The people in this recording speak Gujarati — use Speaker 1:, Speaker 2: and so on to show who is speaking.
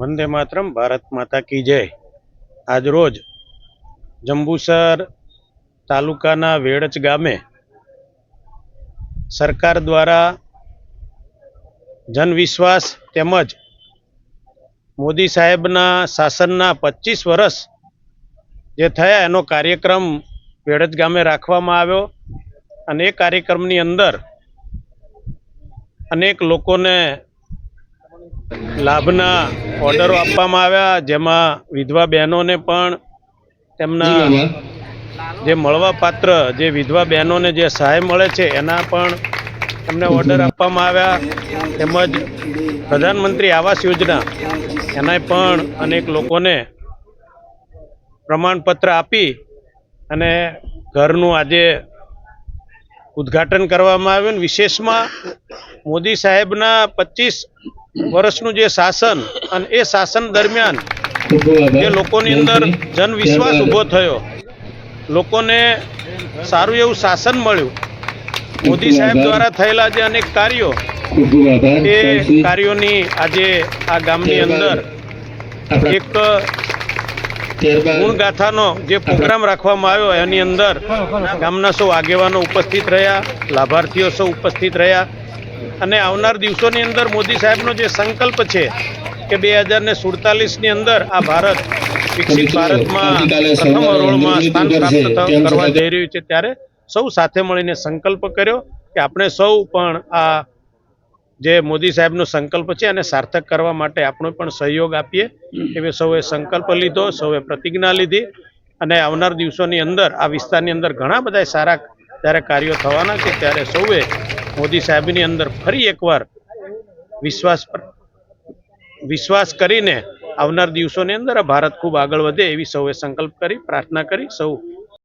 Speaker 1: વંદે માતરમ, ભારત માતા કી જય. આજ રોજ જંબુસર તાલુકાના વેડચ ગામે સરકાર દ્વારા જનવિશ્વાસ તેમજ મોદી સાહેબના શાસનના પચીસ વર્ષ જે થયા એનો કાર્યક્રમ વેડજ ગામે રાખવામાં આવ્યો અને એ કાર્યક્રમની અંદર અનેક લોકોને લાભના ઓર્ડરો આપવામાં આવ્યા જેમાં વિધવા બહેનોને પણ તેમના જે મળવા પાત્ર જે વિધવા બહેનોને જે સહાય મળે છે એના પણ એમને ઓર્ડર આપવામાં આવ્યા. તેમજ પ્રધાનમંત્રી આવાસ યોજના એનાય પણ અનેક લોકોને પ્રમાણપત્ર આપી અને ઘરનું આજે ઉદ્ઘાટન કરવામાં આવ્યું. વિશેષમાં મોદી સાહેબના પચીસ વર્ષનું જે શાસન અને એ શાસન દરમિયાન જે લોકોની અંદર જનવિશ્વાસ ઊભો થયો લોકોને સારું એવું શાસન મળ્યું. મોદી સાહેબ દ્વારા થયેલા જે અનેક કાર્યો એ કાર્યોની આજે આ ગામની અંદર એક ગુણગાથાનો જે પ્રોગ્રામ રાખવામાં આવ્યો એની અંદર ગામના સૌ આગેવાનો ઉપસ્થિત રહ્યા લાભાર્થીઓ સૌ ઉપસ્થિત રહ્યા અને આવનાર દિવસોની અંદર મોદી સાહેબનો જે સંકલ્પ છે કે બે હજાર ને સુડતાલીસની અંદર આ ભારત વિકસિત ભારતમાં પ્રથમ હરોળમાં સ્થાન પ્રાપ્ત કરવા જઈ રહ્યું છે ત્યારે સૌ સાથે મળીને સંકલ્પ કર્યો કે આપણે સૌ પણ આ જે મોદી સાહેબનો સંકલ્પ છે અને સાર્થક કરવા માટે આપણો પણ સહયોગ આપીએ. એવે સૌએ સંકલ્પ લીધો સૌએ પ્રતિજ્ઞા લીધી અને આવનાર દિવસોની અંદર આ વિસ્તારની અંદર ઘણા બધા સારા જ્યારે કાર્યો થવાના છે ત્યારે સૌએ મોદી સાહેબની અંદર ફરી એકવાર વિશ્વાસ પર- વિશ્વાસ કરીને આવનાર દિવસોની અંદર ભારત ખૂબ આગળ વધે એવી સૌએ સંકલ્પ કરી, પ્રાર્થના કરી, સૌ